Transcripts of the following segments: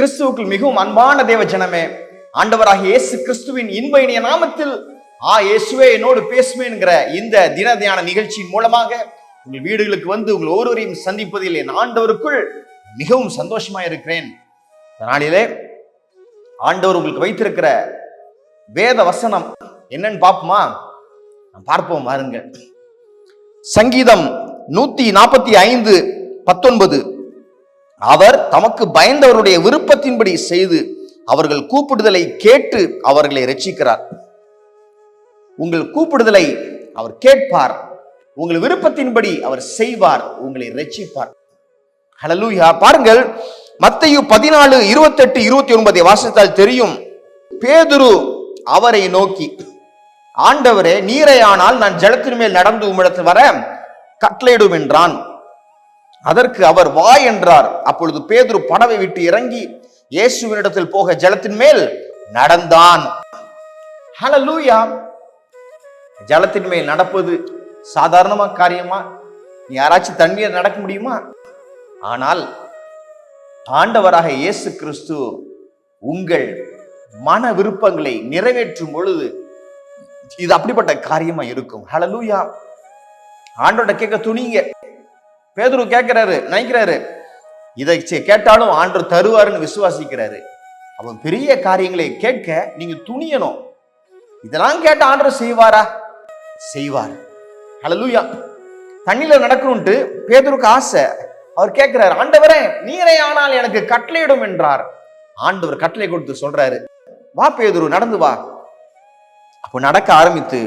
கிறிஸ்துவுக்குள் மிகவும் அன்பான தேவ ஜனமே ஆண்டவராக இயேசு கிறிஸ்துவின் இன்ப இனிய நாமத்தில் ஆ இயேசுவே என்னோடு பேசுவேங்கிற இந்த தின தியான நிகழ்ச்சியின் மூலமாக உங்கள் வீடுகளுக்கு வந்து உங்கள் ஒருவரையும் சந்திப்பதில் என் ஆண்டவருக்குள் மிகவும் சந்தோஷமா இருக்கிறேன். இந்த நாளிலே ஆண்டவர் உங்களுக்கு வைத்திருக்கிற வேத வசனம் என்னன்னு பார்ப்போமா? நான் பார்ப்போம் பாருங்க சங்கீதம் நூத்தி நாற்பத்தி ஐந்து பத்தொன்பது. அவர் தமக்கு பயந்தவருடைய விருப்பத்தின்படி செய்து அவர்கள் கூப்பிடுதலை கேட்டு அவர்களை ரட்சிக்கிறார் உங்கள் கூப்பிடுதலை அவர் கேட்பார். உங்கள் விருப்பத்தின்படி அவர் செய்வார். உங்களை ரட்சிப்பார் ஹலலூயா பாருங்கள் மத்தையு பதினாலு இருபத்தெட்டு இருபத்தி ஒன்பதை வாசித்தால் தெரியும். பேதுரு அவரை நோக்கி ஆண்டவரே நீரையானால் நான் ஜலத்தின் மேல் நடந்து உம்மிடத்தில் வர கட்டளையிடும் என்றான். அதற்கு அவர் வா என்றார். அப்பொழுது பேதுரு படவை விட்டு இறங்கி இயேசுவினிடத்தில் போக ஜலத்தின் மேல் நடந்தான். ஹalleluya ஜலத்தின் மேல் நடப்பது சாதாரணமா காரியமா? நீ யாராச்சும் தண்ணீர் நடக்க முடியுமா? ஆனால் ஆண்டவராக இயேசு கிறிஸ்து உங்கள் மன விருப்பங்களை நிறைவேற்றும் பொழுது இது அப்படிப்பட்ட காரியமா இருக்கும். ஹalleluya ஆண்டோட கேட்க துணிங்க. பேதுரு கேட்கிறாரு நினைக்கிறாரு இதை கேட்டாலும் ஆண்டு தருவாருன்னு விசுவாசிக்கிறாரு. அவன் பெரிய காரியங்களை கேட்க நீங்க துணியணும். இதெல்லாம் கேட்ட ஆண்டு செய்வாரா? செய்வார். ஹலலூயா தண்ணியில நடக்கணும்ட்டு பேதுருக்கு ஆசை. அவர் கேட்கிறார் ஆண்டவரே நீரே ஆனால் எனக்கு கட்டளையிடும் என்றார். ஆண்டவர் கட்டளை கொடுத்து சொல்றாரு வா பேதுரு நடந்து வா. அப்போ நடக்க ஆரம்பித்து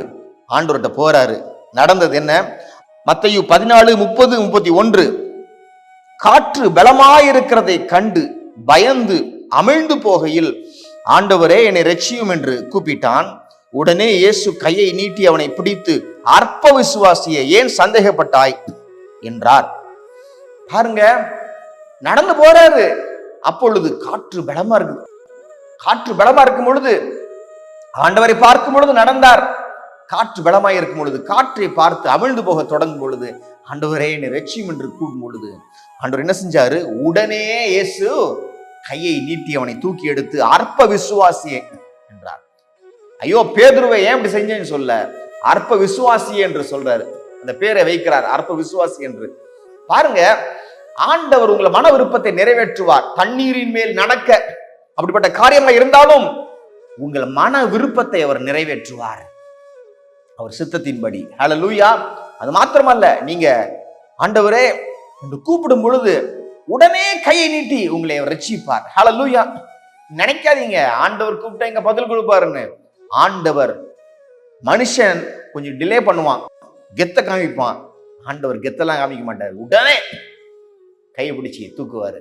ஆண்டவர்கிட்ட போறாரு. நடந்தது என்ன? மத்தையு பதினாலு முப்பது முப்பத்தி ஒன்று. காற்று பலமாயிருக்கிறதை கண்டு பயந்து அமிழ்ந்து போகையில் ஆண்டவரே என்னை ரட்சியும் என்று கூப்பிட்டான். உடனே இயேசு கையை நீட்டி அவனை பிடித்து அற்ப விசுவாசியை ஏன் சந்தேகப்பட்டாய்? என்றார். பாருங்க நடந்து போறாரு. அப்பொழுது காற்று பலமா இருக்கு. காற்று பலமா இருக்கும் பொழுது ஆண்டவரை பார்க்கும் பொழுது நடந்தார். காற்று பலமாய் இருக்கும் பொழுது காற்றை பார்த்து அமிழ்ந்து போக தொடங்கும் பொழுது ஆண்டவரே என்னை ரட்சியம் என்று கூடும் பொழுது ஆண்டவர் என்ன செஞ்சாரு? உடனே இயேசு கையை நீட்டி அவனை தூக்கி எடுத்து அற்ப விசுவாசியே என்றார். ஐயோ பேதுருவை ஏன் இப்படி செஞ்சேன்னு சொல்ல அற்ப விசுவாசி என்று சொல்றாரு. அந்த பேரை வைக்கிறார் அற்ப விசுவாசி என்று. பாருங்க ஆண்டவர் உங்களை மன விருப்பத்தை நிறைவேற்றுவார். தண்ணீரின் மேல் நடக்க அப்படிப்பட்ட காரியமாக இருந்தாலும் உங்கள் மன விருப்பத்தை அவர் நிறைவேற்றுவார். அவர் சித்தத்தின்படி. லூயா அது மாத்திரமல்ல நீங்க ஆண்டவரே என்று கூப்பிடும் பொழுது உடனே கையை நீட்டி உங்களை அவர் ஹலோ லூயா நினைக்காதீங்க ஆண்டவர் கூப்பிட்டா இங்க பதில் கொடுப்பாருன்னு. ஆண்டவர் மனுஷன் கொஞ்சம் டிலே பண்ணுவான் கெத்த காமிப்பான். ஆண்டவர் கெத்தெல்லாம் காமிக்க மாட்டார். உடனே கையை பிடிச்சி தூக்குவாரு.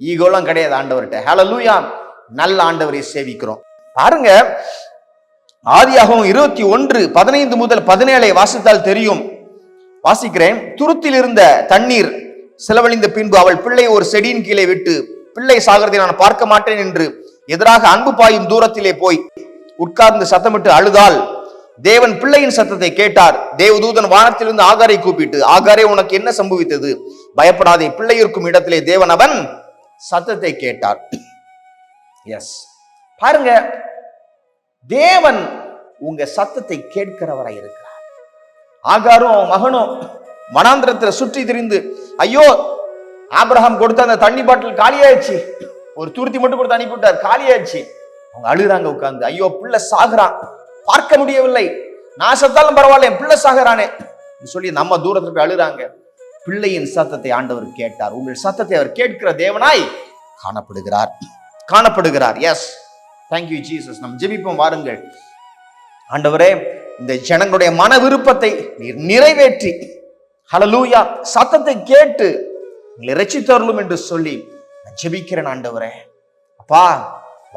ஈகோலாம் கிடையாது ஆண்டவர்கிட்ட. ஹalleluya நல்ல ஆண்டவரை சேவிக்கிறோம். பாருங்க ஆதியாகவும் இருபத்தி ஒன்று பதினைந்து முதல் பதினேழை வாசித்தால் தெரியும். வாசிக்கிறேன். துருத்தில் இருந்த தண்ணீர் செலவழிந்த பின்பு அவள் பிள்ளை ஒரு செடியின் கீழே விட்டு பிள்ளை சாகிறதை நான் பார்க்க மாட்டேன் என்று எதிராக அன்பு பாயும் தூரத்திலே போய் உட்கார்ந்து சத்தமிட்டு அழுதால் தேவன் பிள்ளையின் சத்தத்தை கேட்டார். தேவதூதன் வானத்திலிருந்து ஆகாரை கூப்பிட்டு ஆகாரே உனக்கு என்ன சம்பவித்தது? பயப்படாதே பிள்ளை இருக்கும் இடத்திலே தேவன் அவன் சத்தத்தை கேட்டார். எஸ் பாருங்க தேவன் உங்க சத்தத்தை கேட்கிறவராய் இருக்கிறார். ஆகாரும் அவன் மகனும் வனாந்திரத்துல சுற்றி திரிந்து ஐயோ ஆபிரகாம் கொடுத்த அந்த தண்ணி பாட்டில் காலியாயிடுச்சு. ஒரு துருத்தி மட்டும் கொடுத்து அனுப்பிவிட்டார் காலியாயிடுச்சு. அவங்க அழுகிறாங்க உட்காந்து ஐயோ பிள்ளை சாகுறான். பார்க்க முடியவில்லை. நான் சத்தாலும் பரவாயில்ல என் பிள்ளை சாகுறானே. சொல்லி நம்ம தூரத்துல போய் அழுறாங்க பிள்ளையின் சத்தத்தை ஆண்டவர் கேட்டார். உங்கள் சத்தத்தை அவர் கேட்கிற தேவனாய் காணப்படுகிறார். காணப்படுகிறார். எஸ் தேங்க்யூ ஜீசஸ் நம் ஜெபிப்போம் வாருங்கள். ஆண்டவரே இந்த ஜனங்களுடைய மன விருப்பத்தை நீர் நிறைவேற்றி ஹலலூயா சத்தத்தை கேட்டு உங்களை ரசித்தருளும் என்று சொல்லி நான் ஜெபிக்கிறேன் ஆண்டவரே. அப்பா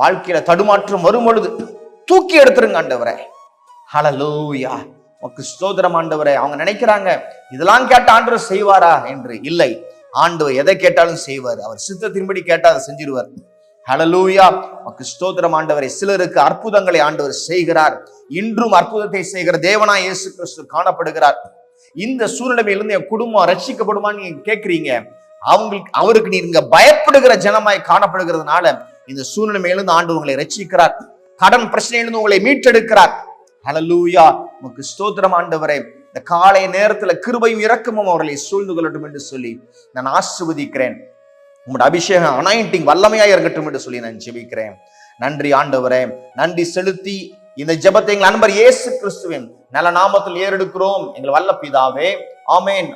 வாழ்க்கையில தடுமாற்றம் வரும் பொழுது தூக்கி எடுத்துருங்க ஆண்டவரே. ஹலலூயா உக்கு ஸ்தோத்திரம் ஆண்டவரே. அவங்க நினைக்கிறாங்க இதெல்லாம் கேட்ட ஆண்டவர் செய்வாரா? என்று இல்லை. ஆண்டவர் எதை கேட்டாலும் செய்வார். அவர் சித்தத்தின்படி கேட்டால் அதை செஞ்சிருவார். ஹலலூயா உமக்கு ஸ்தோத்திரம் ஆண்டவரை. சிலருக்கு அற்புதங்களை ஆண்டவர் செய்கிறார். இன்றும் அற்புதத்தை செய்கிற தேவனா இயேசு கிறிஸ்து காணப்படுகிறார். இந்த சூழ்நிலையிலிருந்து என் குடும்பம் ரட்சிக்கப்படுமான்னு நீங்க கேட்கிறீங்க அவங்களுக்கு அவருக்கு நீங்க பயப்படுகிற ஜனமாய் காணப்படுகிறதுனால இந்த சூழ்நிலையிலிருந்து ஆண்டு உங்களை ரட்சிக்கிறார். கடன் பிரச்சனையிலிருந்து உங்களை மீட்டெடுக்கிறார். ஹலலூயா உமக்கு ஸ்தோத்திரம் ஆண்டவரே. இந்த காலை நேரத்துல கிருபையும் இறக்கமும் அவர்களை சூழ்ந்து கொள்ளட்டும் என்று சொல்லி நான் ஆசிர்வதிக்கிறேன். உங்களோட அபிஷேகம் அனாயிண்டிங் வல்லமையாக இருக்கட்டும் என்று சொல்லி நான் ஜெபிக்கிறேன். நன்றி ஆண்டவரே நன்றி செலுத்தி இந்த ஜெபத்தை எங்கள் அன்பர் இயேசு கிறிஸ்துவின் நல்ல நாமத்தில் ஏறெடுக்கிறோம். எங்கள் வல்ல பிதாவே ஆமேன்.